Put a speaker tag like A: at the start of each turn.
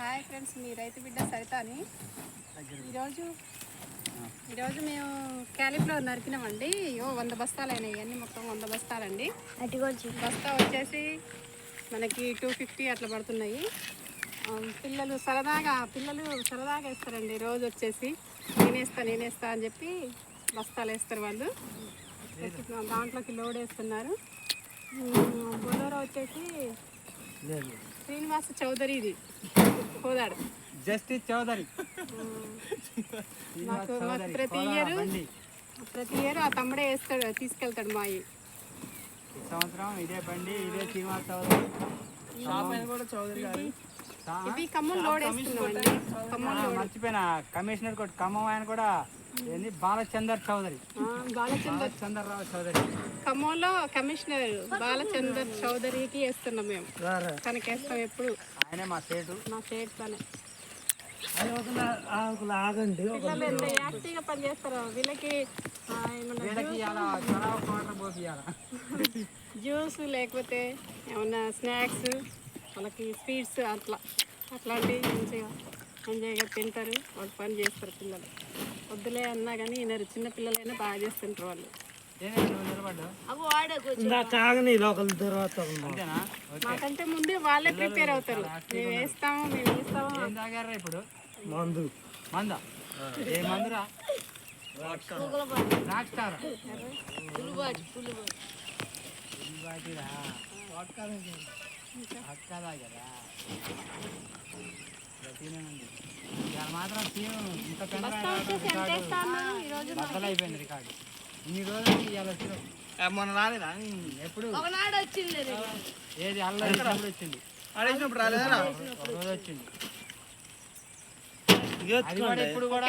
A: Hi friends మీ రైతు బిడ్డ సరితాని. ఈరోజు ఈరోజు మేము క్యాలీఫ్లవర్ నరికినామండి. ఓ వంద బస్తాలు అయినాయి. అన్ని మొత్తం వంద బస్తాలండి. బస్తా వచ్చేసి మనకి టూ ఫిఫ్టీ అట్లా పడుతున్నాయి. పిల్లలు సరదాగా పిల్లలు సరదాగా వేస్తారండి. రోజు వచ్చేసి నేనేస్తా నేనేస్తా అని చెప్పి బస్తాలు వేస్తారు వాళ్ళు. దాంట్లోకి లోడ్ వేస్తున్నారు. బొలోరో వచ్చేసి శ్రీనివాస చౌదరి ఇది. కోదాడు.
B: జస్టిస్ చౌదరి.
A: మాకు మాకు ప్రతి ఇయర్ ప్రతి ఇయర్ ఆ తమ్ముడే వేస్తాడు తీసుకెళ్తాడు మా
B: ఈ సంవత్సరం ఇదే బండి ఇదే శ్రీనివాస్ చౌదరి.
C: షాప్ కూడా చౌదరి గారు.
B: తా-
A: ఇది ఖమ్మం లోడ్ వేస్తున్నామండి ఖమ్మం
B: ఆ, మర్చిపోయినా. కమిషనర్ కూడా ఖమ్మం ఆయన కూడా ఏంది? బాలచందర్ చౌదరి.
A: బాలచందర్
B: చౌదరి.
A: ఖమ్మంలో కమిషనర్ బాలచందర్ చౌదరికి వేస్తున్నాం మేము. తనకి వేస్తాం ఎప్పుడు.
B: ఆయనే మా సేటు.
A: మా స్టేట్ తనే.
C: ఆగండి
A: యాక్టివ్గా పనిచేస్తారో? వీళ్ళకి జ్యూస్ లేకపోతే ఏమన్నా స్నాక్స్ వాళ్ళకి స్వీట్స్ అట్లా. అట్లాంటివి మంచిగా. ఎంజాయ్గా తింటారు వాళ్ళు పని చేస్తారు పిల్లలు. వద్దులే అన్నా కానీ వినరు చిన్న పిల్లలైనా బాగా చేస్తుంటారు వాళ్ళు. మాకంటే ముందే వాళ్ళే ప్రిపేర్ అవుతారు. మేము వేస్తాము మేము
B: తాగారా ఇప్పుడు?
C: మందు.
B: మంద? ఏ మందురా? రాక్ మాత్రం ఇంత రికార్డు ఇన్ని ఇవాళ
C: మొన్న రాలేదా
B: ఎప్పుడు
A: ఒకనాడు వచ్చింది
B: ఏది అల్ల వచ్చింది
C: ఆడేసినప్పుడు రాలేదా
B: ఒక రోజు వచ్చింది ఇప్పుడు కూడా